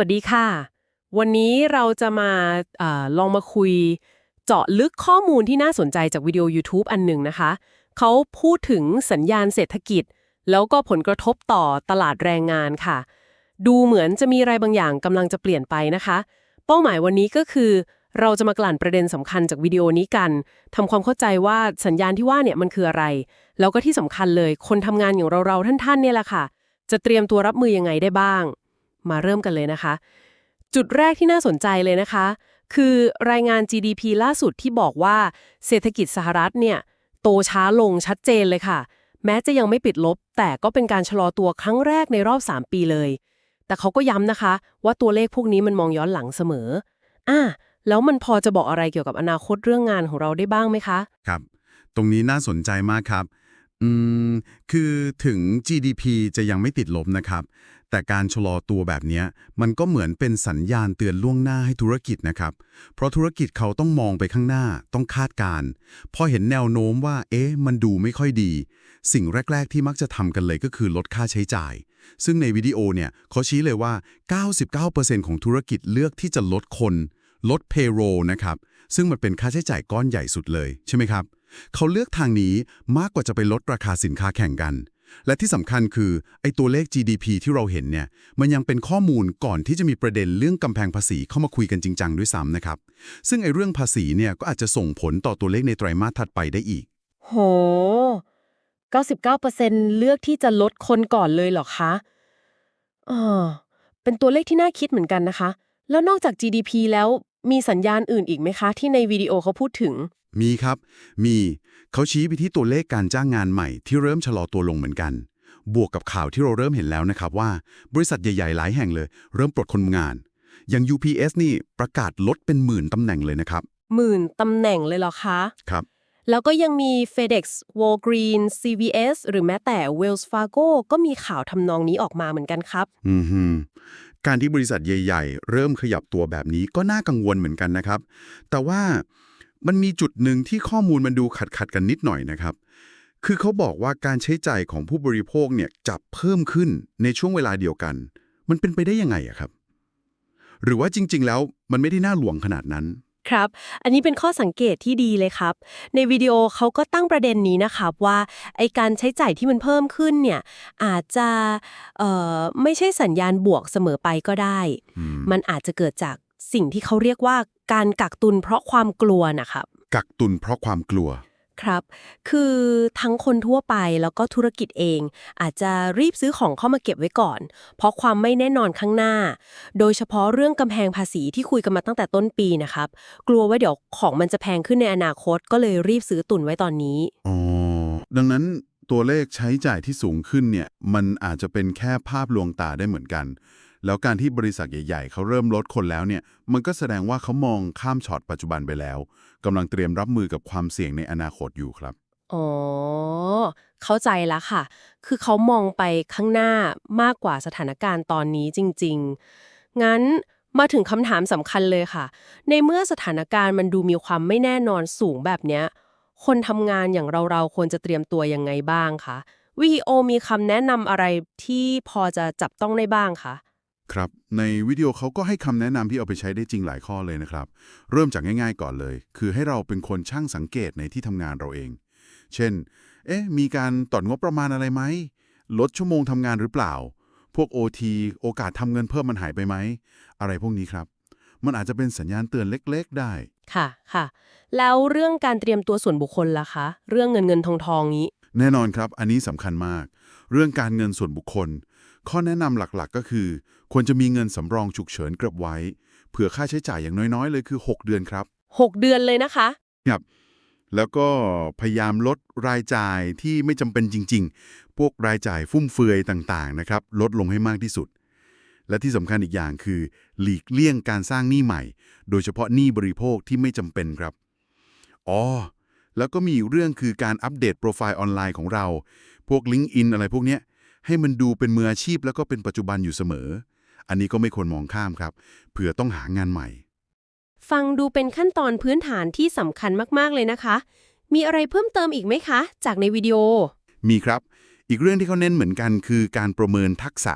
วัสดีค่ะ วันนี้เราจะมาอลองมาคุย เจาะลึกข้อมูลที่น่าสนใจจากวิดีโอ YouTube อันหนึ่งนะคะ เขาพูดถึงสัญญาณเศรษฐกิจ แล้วก็ผลกระทบต่อตลาดแรงงานค่ะ ดูเหมือนจะมีอะไรบางอย่างกำลังจะเปลี่ยนไปนะคะ เป้าหมายวันนี้ก็คือ เราจะมากลั่นประเด็นสำคัญจากวิดีโอนี้กันทำความเข้าใจว่าสัญญาณที่ว่าเนี่ยมันคืออะไร แล้วก็ที่สำคัญเลยคนทำงานอย่างเราๆท่านๆเนี่ยแหละค่ะ จะเตรียมตัวรับมือยังไงได้บ้าง มาเริ่มกันเลยนะคะ จุดแรกที่น่าสนใจเลยนะคะ คือรายงาน GDP ล่าสุดที่บอกว่าเศรษฐกิจสหรัฐเนี่ยโตช้าลงชัดเจนเลยค่ะ แม้จะยังไม่ปิดลบ แต่ก็เป็นการชะลอตัวครั้งแรกในรอบ 3 ปีเลย แต่เขาก็ย้ำนะคะ ว่าตัวเลขพวกนี้มันมองย้อนหลังเสมออะแล้วมันพอจะบอกอะไรเกี่ยวกับอนาคตเรื่องงานของเราได้บ้างไหมคะ ครับ ตรงนี้น่าสนใจมากครับ อืม คือถึง GDP จะยังไม่ติดลบนะครับแต่การชะลอตัวแบบนี้มันก็เหมือนเป็นสัญญาณเตือนล่วงหน้าให้ธุรกิจนะครับ เพราะธุรกิจเขาต้องมองไปข้างหน้า ต้องคาดการณ์พอเห็นแนวโน้มว่า เอ๊ะ มันดูไม่ค่อยดี สิ่งแรก ๆ ที่มักจะทำกันเลยก็คือลดค่าใช้จ่าย ซึ่งในวิดีโอเนี่ยเขาชี้เลยว่า 99%ของธุรกิจเลือกที่จะลดคน ลด payroll นะครับ ซึ่งมันเป็นค่าใช้จ่ายก้อนใหญ่สุดเลย ใช่ไหมครับ เขาเลือกทางนี้มากกว่าจะไปลดราคาสินค้าแข่งกัน และที่สำคัญคือไอ้ตัวเลข GDP ที่เราเห็นเนี่ยมันยังเป็นข้อมูลก่อนที่จะมีประเด็นเรื่องกำแพงภาษีเข้ามาคุยกันจริงจังด้วยซ้ำนะครับ ซึ่งไอ้เรื่องภาษีเนี่ยก็อาจจะส่งผลต่อตัวเลขในไตรมาสถัดไปได้อีก โห 99%เลือกที่จะลดคนก่อนเลยเหรอคะอ่าเป็นตัวเลขที่น่าคิดเหมือนกันนะคะ แล้วนอกจาก GDP แล้วมีสัญญาณอื่นอีกไหมคะ ที่ในวิดีโอเขาพูดถึง มีครับ มีเขาชี้ไปที่ตัวเลขการจ้างงานใหม่ที่เริ่มชะลอตัวลงเหมือนกัน บวกกับข่าวที่เราเริ่มเห็นแล้วนะครับว่า บริษัทใหญ่ๆ หลายแห่งเลย เริ่มปลดคนงาน อย่าง UPS นี่ประกาศลดเป็นหมื่นตำแหน่งเลยนะครับ หมื่นตำแหน่งเลยเหรอคะครับ แล้วก็ยังมี FedEx, Walgreens, CVS หรือแม้แต่ Wells Fargo ก็มีข่าวทำนองนี้ออกมาเหมือนกันครับ อือฮึการที่บริษัทใหญ่ ๆ เริ่มขยับตัวแบบนี้ก็น่ากังวลเหมือนกันนะครับ แต่ว่า มันมีจุดหนึ่งที่ข้อมูลมันดูขัดขัดๆกันนิดหน่อยนะครับ คือเขาบอกว่าการใช้จ่ายของผู้บริโภคเนี่ยจะเพิ่มขึ้นในช่วงเวลาเดียวกัน มันเป็นไปได้ยังไงอะครับ หรือว่าจริง ๆ แล้วมันไม่ได้น่าหลวงขนาดนั้นครับ อันนี้เป็นข้อสังเกตที่ดีเลยครับ ในวิดีโอเขาก็ตั้งประเด็นนี้นะครับว่าไอการใช้จ่ายที่มันเพิ่มขึ้นเนี่ยอาจจะเอ่อไม่ใช่สัญญาณบวกเสมอไปก็ได้อืมมันอาจจะเกิดจากสิ่งที่เขาเรียกว่า การกักตุนเพราะความกลัวนะครับกักตุนเพราะความกลัวครับ คือทั้งคนทั่วไปแล้วก็ธุรกิจเอง อาจจะรีบซื้อของเข้ามาเก็บไว้ก่อน เพราะความไม่แน่นอนข้างหน้า โดยเฉพาะเรื่องกำแพงภาษีที่คุยกันมาตั้งแต่ต้นปีนะครับ กลัวว่าเดี๋ยวของมันจะแพงขึ้นในอนาคต ก็เลยรีบซื้อตุนไว้ตอนนี้อ๋อดังนั้นตัวเลขใช้จ่ายที่สูงขึ้นเนี่ย มันอาจจะเป็นแค่ภาพลวงตาได้เหมือนกัน แล้วการที่บริษัทใหญ่ๆ เขาเริ่มลดคนแล้วเนี่ย มันก็แสดงว่าเขามองข้ามช็อตปัจจุบันไปแล้วกำลังเตรียมรับมือกับความเสี่ยงในอนาคตอยู่ครับ อ๋อ เข้าใจแล้วค่ะ คือเขามองไปข้างหน้ามากกว่าสถานการณ์ตอนนี้จริง ๆ งั้นมาถึงคำถามสำคัญเลยค่ะ ในเมื่อสถานการณ์มันดูมีความไม่แน่นอนสูงแบบเนี้ย คนทำงานอย่างเราๆควรจะเตรียมตัวยังไงบ้างคะวีโอมีคำแนะนำอะไรที่พอจะจับต้องได้บ้างคะ ครับ ในวิดีโอเขาก็ให้คำแนะนำที่เอาไปใช้ได้จริงหลายข้อเลยนะครับ เริ่มจากง่ายๆก่อนเลย คือให้เราเป็นคนช่างสังเกตในที่ทำงานเราเอง เช่น เอ๊ะ มีการต่อนงบประมาณอะไรไหม ลดชั่วโมงทำงานหรือเปล่า พวก OT โอกาสทำเงินเพิ่มมันหายไปไหม อะไรพวกนี้ครับ มันอาจจะเป็นสัญญาณเตือนเล็กๆได้ ค่ะค่ะ แล้วเรื่องการเตรียมตัวส่วนบุคคลล่ะคะ เรื่องเงินเงินทองทองนี้ แน่นอนครับ อันนี้สำคัญมาก เรื่องการเงินส่วนบุคคล ข้อแนะนำหลักๆ ก็คือ ควรจะมีเงินสำรองฉุกเฉินเก็บไว้ เผื่อค่าใช้จ่ายอย่างน้อยๆ เลยคือ 6 เดือนครับ 6 เดือนเลยนะคะ ครับ แล้วก็พยายามลดรายจ่ายที่ไม่จำเป็นจริง ๆ พวกรายจ่ายฟุ่มเฟือยต่างๆ นะครับ ลดลงให้มากที่สุด และที่สำคัญอีกอย่างคือ หลีกเลี่ยงการสร้างหนี้ใหม่ โดยเฉพาะหนี้บริโภคที่ไม่จำเป็นครับ อ๋อ แล้วก็มีอีกเรื่องคือการอัปเดตโปรไฟล์ออนไลน์ของเรา พวก LinkedIn อะไรพวกเนี้ย ให้มันดูเป็นมืออาชีพแล้วก็เป็นปัจจุบันอยู่เสมอ อันนี้ก็ไม่ควรมองข้ามครับ เผื่อต้องหางานใหม่ ฟังดูเป็นขั้นตอนพื้นฐานที่สำคัญมาก ๆ เลยนะคะ มีอะไรเพิ่มเติมอีกไหมคะ จากในวิดีโอ มีครับ อีกเรื่องที่เขาเน้นเหมือนกัน คือการประเมินทักษะ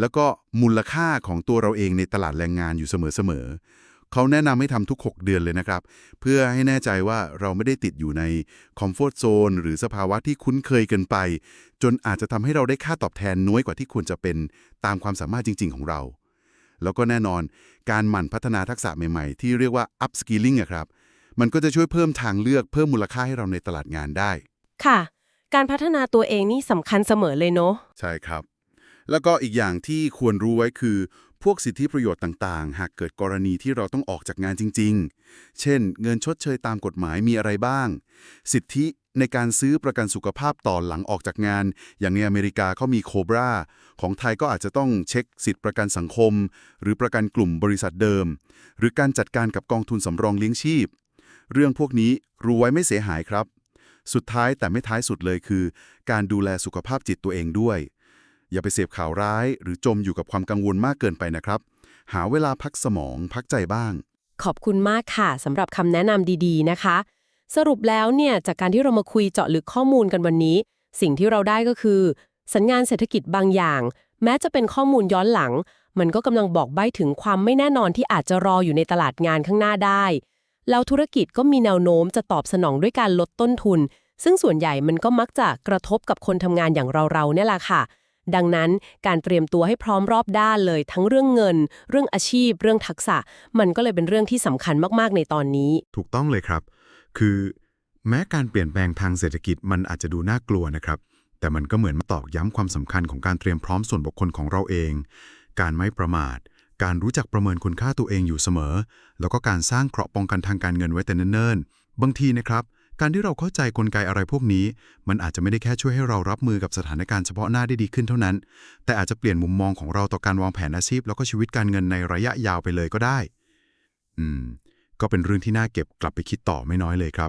แล้วก็มูลค่าของตัวเราเองในตลาดแรงงานอยู่เสมอๆ เขาแนะนำให้ทำทุก 6 เดือนเลยนะครับ เพื่อให้แน่ใจว่าเราไม่ได้ติดอยู่ในคอมฟอร์ทโซนหรือสภาวะที่คุ้นเคยเกินไป จนอาจจะทำให้เราได้ค่าตอบแทนน้อยกว่าที่ควรจะเป็นตามความสามารถจริง ๆ ของเรา แล้วก็แน่นอนการหมั่นพัฒนาทักษะใหม่ๆ ที่เรียกว่า upskilling อะครับ มันก็จะช่วยเพิ่มทางเลือกเพิ่มมูลค่าให้เราในตลาดงานได้ ค่ะ การพัฒนาตัวเองนี่สำคัญเสมอเลยเนาะใช่ครับ แล้วก็อีกอย่างที่ควรรู้ไว้คือ พวกสิทธิประโยชน์ต่างๆ หากเกิดกรณีที่เราต้องออกจากงานจริง ๆ เช่น เงินชดเชยตามกฎหมายมีอะไรบ้าง สิทธิในการซื้อประกันสุขภาพต่อหลังออกจากงาน อย่างในอเมริกาเขามีโคบราของไทยก็อาจจะต้องเช็คสิทธิประกันสังคม หรือประกันกลุ่มบริษัทเดิม หรือการจัดการกับกองทุนสำรองเลี้ยงชีพ เรื่องพวกนี้รู้ไว้ไม่เสียหายครับ สุดท้ายแต่ไม่ท้ายสุดเลยคือ การดูแลสุขภาพจิตตัวเองด้วย อย่าไปเสพข่าวร้าย หรือจมอยู่กับความกังวลมากเกินไปนะครับ หาเวลาพักสมองพักใจบ้าง ขอบคุณมากค่ะสำหรับคำแนะนำดีๆนะคะ สรุปแล้วเนี่ยจากการที่เรามาคุยเจาะลึกข้อมูลกันวันนี้ สิ่งที่เราได้ก็คือ สัญญาณเศรษฐกิจบางอย่าง แม้จะเป็นข้อมูลย้อนหลัง มันก็กำลังบอกใบ้ถึงความไม่แน่นอนที่อาจจะรออยู่ในตลาดงานข้างหน้าได้แล้วธุรกิจก็มีแนวโน้มจะตอบสนองด้วยการลดต้นทุน ซึ่งส่วนใหญ่มันก็มักจะกระทบกับคนทำงานอย่างเราๆเนี่ยแหละค่ะ ดังนั้นการเตรียมตัวให้พร้อมรอบด้านเลย ทั้งเรื่องเงิน เรื่องอาชีพ เรื่องทักษะ มันก็เลยเป็นเรื่องที่สำคัญมากๆในตอนนี้ ถูกต้องเลยครับ คือ แม้การเปลี่ยนแปลงทางเศรษฐกิจมันอาจจะดูน่ากลัวนะครับ แต่มันก็เหมือนมาตอกย้ำความสำคัญของการเตรียมพร้อมส่วนบุคคลของเราเอง การไม่ประมาท การรู้จักประเมินคุณค่าตัวเองอยู่เสมอ แล้วก็การสร้างเกราะห์ป้องกันทางการเงินไว้แต่เนิ่นๆบางทีนะครับ การที่เราเข้าใจกลไกอะไรพวกนี้ มันอาจจะไม่ได้แค่ช่วยให้เรารับมือกับสถานการณ์เฉพาะหน้าได้ดีขึ้นเท่านั้น แต่อาจจะเปลี่ยนมุมมองของเราต่อการวางแผนอาชีพ แล้วก็ชีวิตการเงินในระยะยาวไปเลยก็ได้ อืม ก็เป็นเรื่องที่น่าเก็บกลับไปคิดต่อไม่น้อยเลยครับ